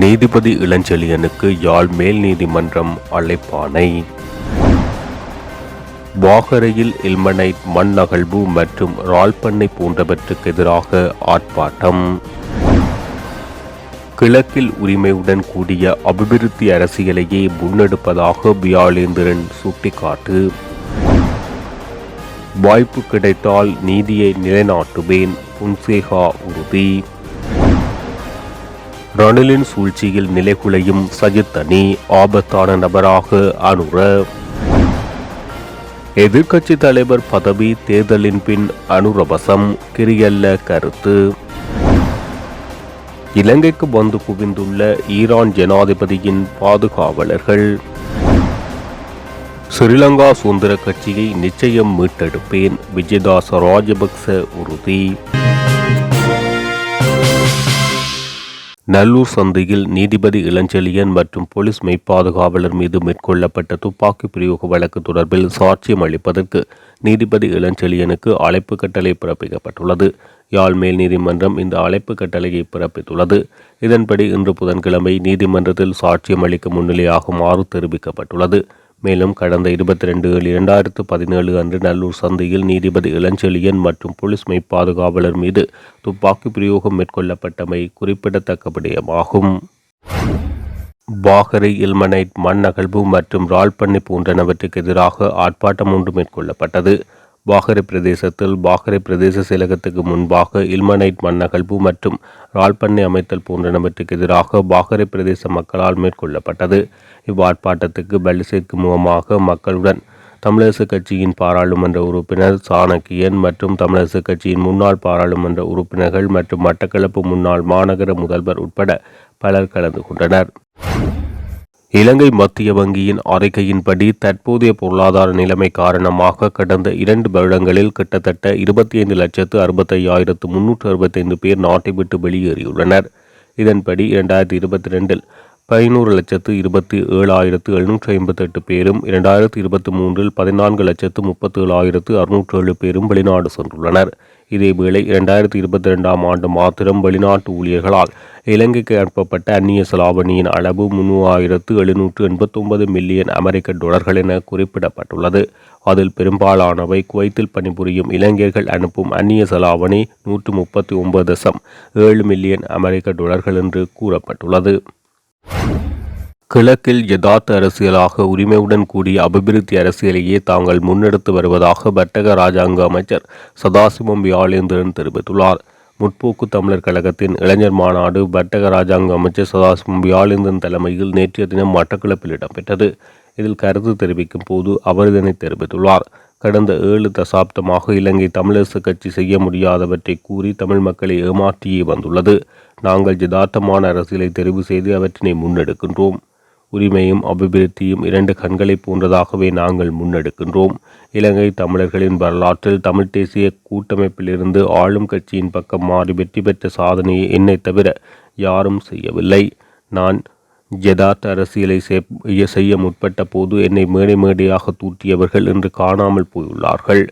நீதிபதி இளஞ்செழியனுக்கு யாழ் மேல் நீதிமன்றம் அழைப்பானை. வாகரையில் இல்மனைட் மண் அகழ்வு மற்றும் ரால்பண்ணை போன்றவற்றுக்கு எதிராக ஆர்ப்பாட்டம். கிழக்கில் உரிமையுடன் கூடிய அபிவிருத்தி அரசியலையே முன்னெடுப்பதாக வியாழேந்திரன் சுட்டிக்காட்டு. வாய்ப்பு கிடைத்தால் நீதியை நிலைநாட்டுவேன் புன்சேகா உறுதி. ரணிலின் சூழ்ச்சியில் நிலைகுலையும் சஜித் அணி ஆபத்தான நபராக அனுர எதிர்க்கட்சி தலைவர் பதவி தேர்தலின் பின் அனுரவசம் கிரியல்ல கருத்து. இலங்கைக்கு வந்து குவிந்துள்ள ஈரான் ஜனாதிபதியின் பாதுகாவலர்கள். ஸ்ரீலங்கா சுதந்திர கட்சியை நிச்சயம் மீட்டெடுப்பேன். விஜயதாச ராஜபக்ச உறுதி. நல்லூர் சந்தையில் நீதிபதி இளஞ்செழியன் மற்றும் போலீஸ் மெய்ப்பாதுகாவலர் மீது மேற்கொள்ளப்பட்ட துப்பாக்கி பிரயோக வழக்கு தொடர்பில் சாட்சியம் அளிப்பதற்கு நீதிபதி இளஞ்செழியனுக்கு அழைப்பு கட்டளை பிறப்பிக்கப்பட்டுள்ளது. யாழ் மேல் நீதிமன்றம் இந்த அழைப்பு கட்டளையை பிறப்பித்துள்ளது. இதன்படி இன்று புதன்கிழமை நீதிமன்றத்தில் சாட்சியம் அளிக்க முன்னிலையாகுமாறு தெரிவிக்கப்பட்டுள்ளது. மேலும் கடந்த இருபத்தி ரெண்டு ஏழு இரண்டாயிரத்து பதினேழு அன்று நல்லூர் சந்தையில் நீதிபதி இளஞ்செழியன் மற்றும் போலீஸ் மெய்ப்பாதுகாவலர் மீது துப்பாக்கி பிரயோகம் மேற்கொள்ளப்பட்டமை குறிப்பிடத்தக்க விடயமாகும் பாகரை இல்மனைட் மண் அகழ்வு மற்றும் ரால்பண்ணி போன்றனவற்றுக்கு எதிராக ஆர்ப்பாட்டம் ஒன்று மேற்கொள்ளப்பட்டது. பாகரை பிரதேசத்தில் பாகரை பிரதேச செயலகத்துக்கு முன்பாக இல்மனைட் மண்ணகழ்வு மற்றும் ரால்பண்ணை அமைத்தல் போன்றனவற்றுக்கு எதிராக பாகரை பிரதேச மக்களால் மேற்கொள்ளப்பட்டது. இவ்வார்ப்பாட்டத்துக்கு பலிசேர்க்கும் முகமாக மக்களுடன் தமிழரசு கட்சியின் பாராளுமன்ற உறுப்பினர் சாணக்கியன் மற்றும் தமிழரசு கட்சியின் முன்னாள் பாராளுமன்ற உறுப்பினர்கள் மற்றும் மட்டக்களப்பு முன்னாள் மாநகர முதல்வர் உட்பட பலர் கலந்து கொண்டனர். இலங்கை மத்திய வங்கியின் அறிக்கையின்படி தற்போதைய பொருளாதார நிலைமை காரணமாக கடந்த இரண்டு வருடங்களில் கிட்டத்தட்ட இருபத்தி ஐந்து லட்சத்து அறுபத்தையாயிரத்து முன்னூற்று அறுபத்தைந்து பேர் நாட்டை விட்டு வெளியேறியுள்ளனர். இதன்படி இரண்டாயிரத்தி இருபத்தி ரெண்டில் பதினோரு லட்சத்து இருபத்தி ஏழாயிரத்து எழுநூற்றி ஐம்பத்தெட்டு பேரும் இரண்டாயிரத்து இருபத்தி மூன்றில் பதினான்கு லட்சத்து முப்பத்தேழாயிரத்து அறுநூற்று ஏழு பேரும் வெளிநாடு சென்றுள்ளனர். இதேவேளை இரண்டாயிரத்தி இருபத்தி ரெண்டாம் ஆண்டு மாத்திரம் வெளிநாட்டு ஊழியர்களால் இலங்கைக்கு அனுப்பப்பட்ட அந்நிய செலாவணியின் அளவு மூவாயிரத்து எழுநூற்று எண்பத்தொன்பது மில்லியன் அமெரிக்க டாலர்கள் என குறிப்பிடப்பட்டுள்ளது. அதில் பெரும்பாலானவை குவைத்தில் பணிபுரியும் இலங்கையர்கள் அனுப்பும் அந்நிய செலாவணி நூற்று முப்பத்தி ஒன்பது தசம் ஏழு மில்லியன் அமெரிக்க டாலர்கள் என்று கூறப்பட்டுள்ளது. கிழக்கில் யதார்த்த அரசியலாக உரிமையுடன் கூடிய அபிவிருத்தி அரசியலையே தாங்கள் முன்னெடுத்து வருவதாக வர்த்தக ராஜாங்க அமைச்சர் சதாசிவம் வியாழேந்திரன் தெரிவித்துள்ளார். முற்போக்கு தமிழர் கழகத்தின் இளைஞர் மாநாடு வர்த்தக ராஜாங்க அமைச்சர் சதாசிவம் வியாழேந்திரன் தலைமையில் நேற்றைய தினம் மட்டக்களப்பில் இடம்பெற்றது. இதில் கருத்து தெரிவிக்கும் போது அவர் இதனை தெரிவித்துள்ளார். கடந்த ஏழு தசாப்தமாக இலங்கை தமிழரசு கட்சி செய்ய முடியாதவற்றை கூறி தமிழ் மக்களை ஏமாற்றியே வந்துள்ளது. நாங்கள் யதார்த்தமான அரசியலை தெரிவு செய்து அவற்றினை முன்னெடுக்கின்றோம். உரிமையும் அபிவிருத்தியும் இரண்டு கண்களை போன்றதாகவே நாங்கள் முன்னெடுக்கின்றோம். இலங்கை தமிழர்களின் வரலாற்றில் தமிழ் தேசிய கூட்டமைப்பிலிருந்து ஆளும் கட்சியின் பக்கம் மாறி வெற்றி பெற்ற சாதனையை என்னை தவிர யாரும் செய்யவில்லை. நான் யதார்த்த அரசியலை செய்ய முற்பட்ட போது என்னை மேடை மேடையாக தூற்றியவர்கள் இன்று காணாமல் போயுள்ளார்கள்.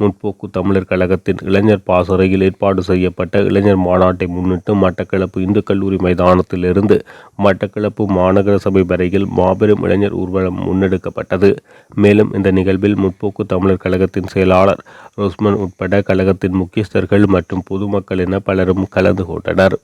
முற்போக்கு தமிழர் கழகத்தின் இளைஞர் பாசறையில் ஏற்பாடு செய்யப்பட்ட இளைஞர் மாநாட்டை முன்னிட்டு மட்டக்களப்பு இந்து கல்லூரி மைதானத்திலிருந்து மட்டக்களப்பு மாநகர சபை வரையில் மாபெரும் இளைஞர் ஊர்வலம் முன்னெடுக்கப்பட்டது. மேலும் இந்த நிகழ்வில் முற்போக்கு தமிழர் கழகத்தின் செயலாளர் ரோஸ்மன் உட்பட கழகத்தின் முக்கியஸ்தர்கள் மற்றும் பொதுமக்கள் என பலரும் கலந்து கொண்டனர்.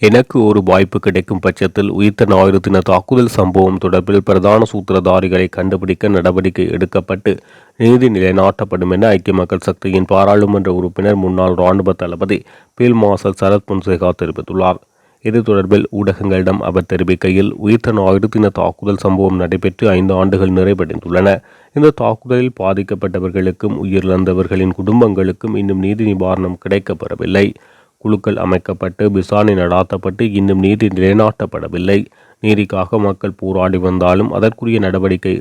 எனக்கு ஒரு வாய்ப்பு கிடைக்கும் பட்சத்தில் உயிர்த்த ஞாயிறு தின தாக்குதல் சம்பவம் தொடர்பில் பிரதான சூத்திரதாரிகளை கண்டுபிடிக்க நடவடிக்கை எடுக்கப்பட்டு நீதி நிலைநாட்டப்படும் என ஐக்கிய மக்கள் சக்தியின் பாராளுமன்ற உறுப்பினர் முன்னாள் இராணுவ தளபதி பீல் மார்ஷல் சரத் பொன்சேகா தெரிவித்துள்ளார். இது தொடர்பில் ஊடகங்களிடம் அவர் தெரிவிக்கையில் உயிர்த்த ஞாயிறு தாக்குதல் சம்பவம் நடைபெற்று ஐந்து ஆண்டுகள் நிறைவடைந்துள்ளன. இந்த தாக்குதலில் பாதிக்கப்பட்டவர்களுக்கும் உயிரிழந்தவர்களின் குடும்பங்களுக்கும் இன்னும் நீதி நிவாரணம் கிடைக்கப்பெறவில்லை. குழுக்கள் அமைக்கப்பட்டு விசாரணை நடாத்தப்பட்டு இன்னும் நீதி நிலைநாட்டப்படவில்லை. நீதிக்காக மக்கள் போராடி வந்தாலும் அதற்குரிய நடவடிக்கை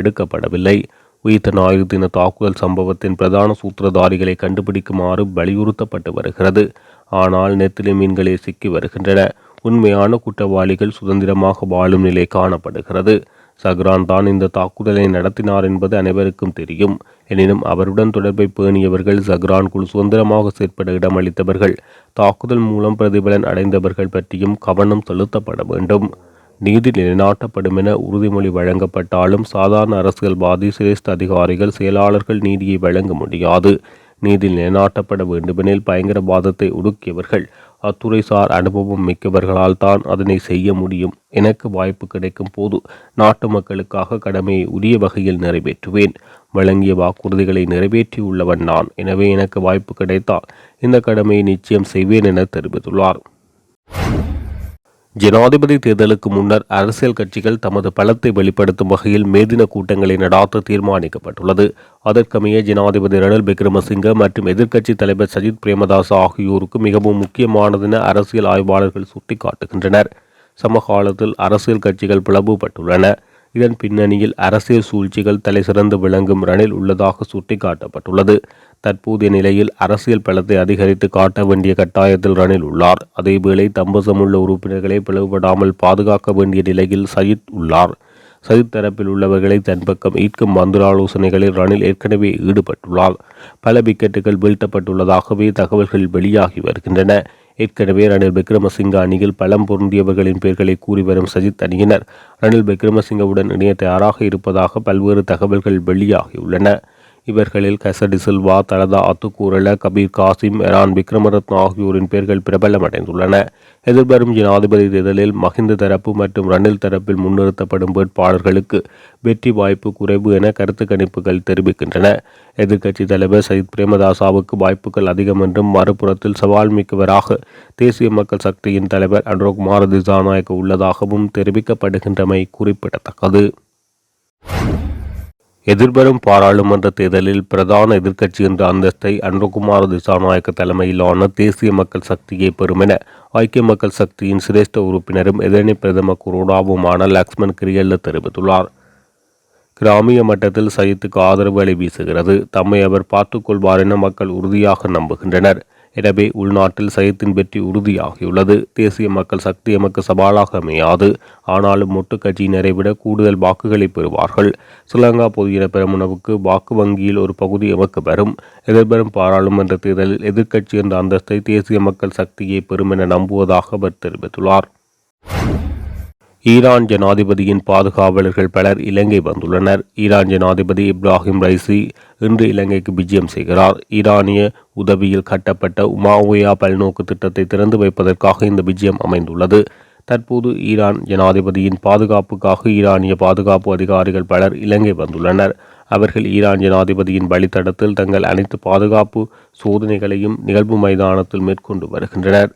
எடுக்கப்படவில்லை. உயிர்த்த ஞாயிறு தின தாக்குதல் சம்பவத்தின் பிரதான சூத்திரதாரிகளை கண்டுபிடிக்குமாறு வலியுறுத்தப்பட்டு வருகிறது. ஆனால் நெத்திலி மீன்களே சிக்கி வருகின்றன. உண்மையான குற்றவாளிகள் சுதந்திரமாக வாழும் நிலை காணப்படுகிறது. சஹ்ரான் தான் இந்த தாக்குதலை நடத்தினார் என்பது அனைவருக்கும் தெரியும். எனினும் அவருடன் தொடர்பை பேணியவர்கள் சஹ்ரான் குழு சுதந்திரமாக செயற்பட இடமளித்தவர்கள் தாக்குதல் மூலம் பிரதிபலன் அடைந்தவர்கள் பற்றியும் கவனம் செலுத்தப்பட வேண்டும். நீதி நிலைநாட்டப்படும் என உறுதிமொழி வழங்கப்பட்டாலும் சாதாரண அரசியல்வாதி சிரேஷ்ட அதிகாரிகள் செயலாளர்கள் நீதியை வழங்க முடியாது. நீதி நிலைநாட்டப்பட வேண்டுமெனில் பயங்கரவாதத்தை ஒடுக்கியவர்கள் அத்துறைசார் அனுபவம் மிக்கவர்களால் தான் அதனை செய்ய முடியும். எனக்கு வாய்ப்பு கிடைக்கும் போது நாட்டு மக்களுக்காக கடமையை உரிய வகையில் நிறைவேற்றுவேன். வழங்கிய வாக்குறுதிகளை நிறைவேற்றியுள்ளவன் நான். எனவே எனக்கு வாய்ப்பு கிடைத்தால் இந்த கடமையை நிச்சயம் செய்வேன் என தெரிவித்துள்ளார். ஜனாதிபதி தேர்தலுக்கு முன்னர் அரசியல் கட்சிகள் தமது பலத்தை வெளிப்படுத்தும் வகையில் மேதின கூட்டங்களை நடாத்த தீர்மானிக்கப்பட்டுள்ளது. அதற்கமைய ஜனாதிபதி ரணில் விக்ரமசிங்க மற்றும் எதிர்க்கட்சித் தலைவர் சஜித் பிரேமதாஸ் ஆகியோருக்கு மிகவும் முக்கியமானதென அரசியல் ஆய்வாளர்கள் சுட்டிக்காட்டுகின்றனர். சமகாலத்தில் அரசியல் கட்சிகள் பிளவுபட்டுள்ளன. இதன் பின்னணியில் அரசியல் சூழ்ச்சிகள் தலை சிறந்து விளங்கும் ரணில் உள்ளதாக சுட்டிக்காட்டப்பட்டுள்ளது. தற்போதைய நிலையில் அரசியல் பலத்தை அதிகரித்து காட்ட வேண்டிய கட்டாயத்தில் ரணில் உள்ளார். அதேவேளை தம்பசமுள்ள உறுப்பினர்களை பிளவுபடாமல் பாதுகாக்க வேண்டிய நிலையில் சயித் உள்ளார். சஜித் தரப்பில் உள்ளவர்களை தன் பக்கம் ஈர்க்கும் மந்திராலோசனைகளில் ரணில் ஏற்கனவே ஈடுபட்டுள்ளார். பல விக்கெட்டுகள் வீழ்த்தப்பட்டுள்ளதாகவே தகவல்கள் வெளியாகி வருகின்றன. ஏற்கனவே ரணில் விக்ரமசிங்க அணியில் பலம் பொருந்தியவர்களின் பெயர்களை கூறி வரும் சஜித் அணியினர். ரணில் விக்ரமசிங்கவுடன் இணைய தயாராக இருப்பதாக பல்வேறு தகவல்கள் வெளியாகியுள்ளன. இவர்களில் கசடி சில்வா தலதா அத்துக்கூரல கபீர் காசிம் எரான் விக்ரமரத்ன ஆகியோரின் பெயர்கள் பிரபலமடைந்துள்ளன. எதிர்வரும் ஜனாதிபதி தேர்தலில் மஹிந்த தரப்பு மற்றும் ரணில் தரப்பில் முன்னிறுத்தப்படும் வேட்பாளர்களுக்கு வெற்றி வாய்ப்பு குறைவு என கருத்து கணிப்புகள் தெரிவிக்கின்றன. எதிர்க்கட்சித் தலைவர் சயித் பிரேமதாசாவுக்கு வாய்ப்புகள் அதிகம் என்றும் மறுபுறத்தில் சவால் மிக்கவராக தேசிய மக்கள் சக்தியின் தலைவர் அன்ரோகுமார் திசாநாயக்க உள்ளதாகவும் தெரிவிக்கப்படுகின்றமை குறிப்பிடத்தக்கது. எதிர்வரும் பாராளுமன்ற தேர்தலில் பிரதான எதிர்க்கட்சி என்ற அந்தஸ்தை அன்பகுமார் திசாநாயக்க தலைமையிலான தேசிய மக்கள் சக்தியை பெறும் என ஐக்கிய மக்கள் சக்தியின் சிரேஷ்ட உறுப்பினரும் எதிரணி பிரதம குரோடாவுமான லக்ஷ்மண் கிரியல்ல தெரிவித்துள்ளார். கிராமிய மட்டத்தில் சயித்துக்கு ஆதரவு அலை வீசுகிறது தம்மை அவர் பார்த்துக்கொள்வார் என மக்கள் உறுதியாக நம்புகின்றனர். எனவே உள்நாட்டில் சயத்தின் வெற்றி உறுதியாகியுள்ளது. தேசிய மக்கள் சக்தி எமக்கு சவாலாக அமையாது. ஆனாலும் மொட்டு கட்சியினரை விட கூடுதல் வாக்குகளை பெறுவார்கள். ஸ்ரீலங்கா பொதுயின பெருமுனவுக்கு வாக்கு வங்கியில் ஒரு பகுதி எமக்கு வரும். எதிர்வரும் பாராளுமன்ற தேர்தலில் எதிர்க்கட்சி என்ற அந்தஸ்தை தேசிய மக்கள் சக்தியை பெறும் என நம்புவதாக அவர் தெரிவித்துள்ளார். ஈரான் ஜனாதிபதியின் பாதுகாவலர்கள் பலர் இலங்கை வந்துள்ளனர். ஈரான் ஜனாதிபதி இப்ராஹிம் ரைசி இன்று இலங்கைக்கு விஜயம் செய்கிறார். ஈரானிய உதவியில் கட்டப்பட்ட உமாவுயா பல்நோக்கு திட்டத்தை திறந்து வைப்பதற்காக இந்த விஜயம் அமைந்துள்ளது. தற்போது ஈரான் ஜனாதிபதியின் பாதுகாப்புக்காக ஈரானிய பாதுகாப்பு அதிகாரிகள் பலர் இலங்கை வந்துள்ளனர். அவர்கள் ஈரான் ஜனாதிபதியின் வழித்தடத்தில் தங்கள் அனைத்து பாதுகாப்பு சோதனைகளையும் நிகழ்வு மைதானத்தில் மேற்கொண்டு வருகின்றனர்.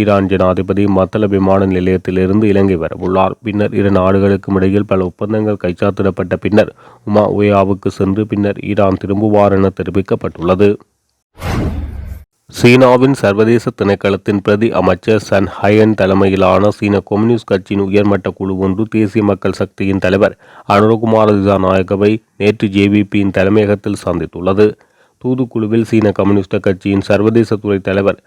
ஈரான் ஜனாதிபதி மத்தள விமான நிலையத்திலிருந்து இலங்கை வரவுள்ளார். பின்னர் இரு நாடுகளுக்கும் இடையில் பல ஒப்பந்தங்கள் கைச்சாத்திடப்பட்ட பின்னர் உமா உயாவுக்கு சென்று பின்னர் ஈரான் திரும்புவார் என தெரிவிக்கப்பட்டுள்ளது. சீனாவின் சர்வதேச திணைக்களத்தின் பிரதி அமைச்சர் சன் ஹயன் தலைமையிலான சீன கம்யூனிஸ்ட் கட்சியின் உயர்மட்ட குழு ஒன்று தேசிய மக்கள் சக்தியின் தலைவர் அனுரகுமார திசாநாயகவை நேற்று ஜேவிபியின் தலைமையகத்தில் சந்தித்துள்ளது. தூதுக்குழுவில் சீன கம்யூனிஸ்ட் கட்சியின் சர்வதேச துறை தலைவர்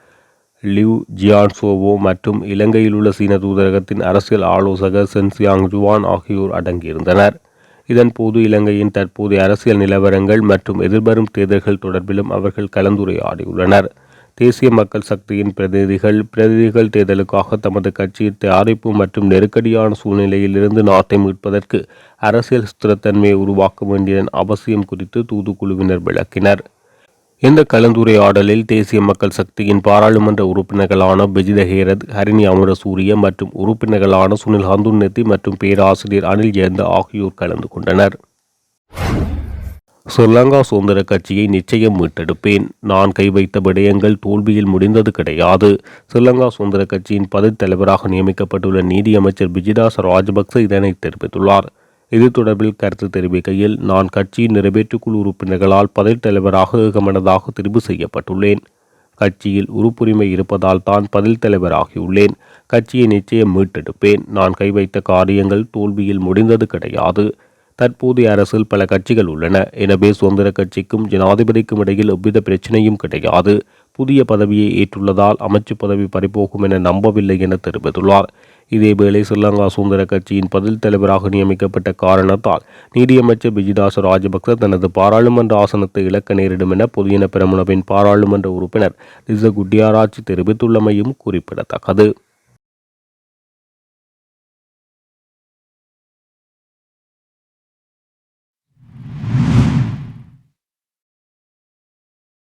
லியூ ஜியான்சோவோ மற்றும் இலங்கையில் உள்ள சீன தூதரகத்தின் அரசியல் ஆலோசகர் சென்சியாங் ஜுவான் ஆகியோர் அடங்கியிருந்தனர். இதன்போது இலங்கையின் தற்போதைய அரசியல் நிலவரங்கள் மற்றும் எதிர்வரும் தேர்தல்கள் தொடர்பிலும் அவர்கள் கலந்துரையாடியுள்ளனர். தேசிய மக்கள் சக்தியின் பிரதிநிதிகள் பிரதிநிதிகள் தேர்தலுக்காக தமது கட்சியின் தயாரிப்பு மற்றும் நெருக்கடியான சூழ்நிலையிலிருந்து நாட்டை மீட்பதற்கு அரசியல் ஸ்திரத்தன்மையை உருவாக்க வேண்டியதன் அவசியம் குறித்து தூதுக்குழுவினர் விளக்கினர். இந்த கலந்துரையாடலில் தேசிய மக்கள் சக்தியின் பாராளுமன்ற உறுப்பினர்களான பிஜித ஹேரத் ஹரிணி அமரசூரிய மற்றும் உறுப்பினர்களான சுனில் ஹந்துன்னெத்தி மற்றும் பேராசிரியர் அனில் ஜெயந்த ஆகியோர் கலந்து கொண்டனர். ஸ்ரீலங்கா சுதந்திர கட்சியை நிச்சயம் மீட்டெடுப்பேன். நான் கை வைத்த விடயங்கள் தோல்வியில் முடிந்தது கிடையாது. ஸ்ரீலங்கா சுதந்திர கட்சியின் பதவி தலைவராக நியமிக்கப்பட்டுள்ள நீதியமைச்சர் பிஜிதாச ராஜபக்ச இதனை தெரிவித்துள்ளார். இது தொடர்பில் கருத்து தெரிவிக்கையில் நான் கட்சியின் நிறைவேற்றுக்குழு உறுப்பினர்களால் பதவி தலைவராக ஏகமனதாக தெரிவு செய்யப்பட்டுள்ளேன். கட்சியில் உறுப்புரிமை இருப்பதால் தான் பதில் தலைவராகியுள்ளேன். கட்சியை நிச்சயம் மீட்டெடுப்பேன். நான் கைவைத்த காரியங்கள் தோல்வியில் முடிந்தது கிடையாது. தற்போதைய அரசில் பல கட்சிகள் உள்ளன. எனவே சுதந்திர கட்சிக்கும் ஜனாதிபதிக்கும் இடையில் எவ்வித பிரச்சனையும் கிடையாது. புதிய பதவியை ஏற்றுள்ளதால் அமைச்சு பதவி பறிபோகும் என நம்பவில்லை என தெரிவித்துள்ளார். இதேவேளை ஸ்ரீலங்கா சுதந்திர கட்சியின் பதில் தலைவராக நியமிக்கப்பட்ட காரணத்தால் நீதியமைச்சர் விஜிதாச ராஜபக்ச தனது பாராளுமன்ற ஆசனத்தை இழக்க நேரிடும் என புதியன பெரமுனவின் பாராளுமன்ற உறுப்பினர் ரிச குட்டியாராட்சி தெரிவித்துள்ளமையும் குறிப்பிடத்தக்கது.